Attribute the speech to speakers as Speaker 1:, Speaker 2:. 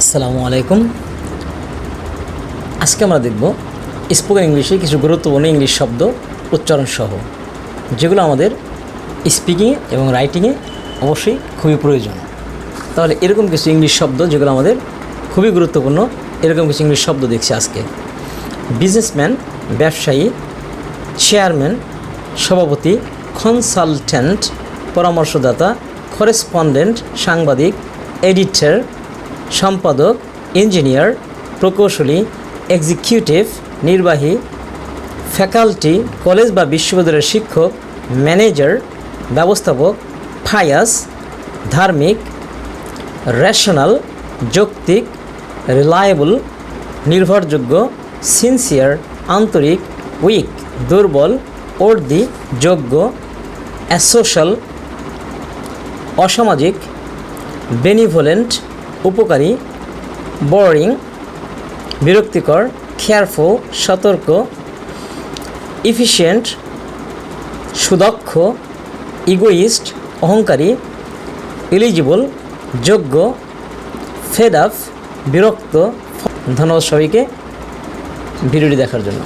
Speaker 1: আসসালামু আলাইকুম। আজকে আমরা দেখব স্পোকেন ইংলিশে কিছু গুরুত্বপূর্ণ ইংলিশ শব্দ উচ্চারণ সহ যেগুলো আমাদের স্পিকিংয়ে এবং রাইটিংয়ে অবশ্যই খুবই প্রয়োজন। তাহলে এরকম কিছু ইংলিশ শব্দ যেগুলো আমাদের খুবই গুরুত্বপূর্ণ, এরকম কিছু ইংলিশ শব্দ দেখছি আজকে। বিজনেসম্যান ব্যবসায়ী চেয়ারম্যান সভাপতি কনসালট্যান্ট পরামর্শদাতা করেসপন্ডেন্ট সাংবাদিক এডিটর সম্পাদক, ইঞ্জিনিয়ার, প্রকৌশলী, এক্সিকিউটিভ, নির্বাহী, ফ্যাকাল্টি, কলেজ বা বিশ্ববিদ্যালয়ের শিক্ষক, ম্যানেজার, ব্যবস্থাপক, ফায়াস, ধার্মিক, রেশনাল, যৌক্তিক, রিলায়েবল, নির্ভরযোগ্য, সিনসিয়ার, আন্তরিক, উইক, দুর্বল অর্দি যোগ্য, অ্যাসোশাল, অসামাজিক, বেনিভোলেন্ট উপকারী বোরিং বিরক্তিকর কেয়ারফুল সতর্ক ইফিশিয়েন্ট সুদক্ষ ইগোইস্ট অহংকারী এলিজিবল যোগ্য ফেড আপ বিরক্ত। ধন্যবাদ সবাইকে ভিডিওটি দেখার জন্য।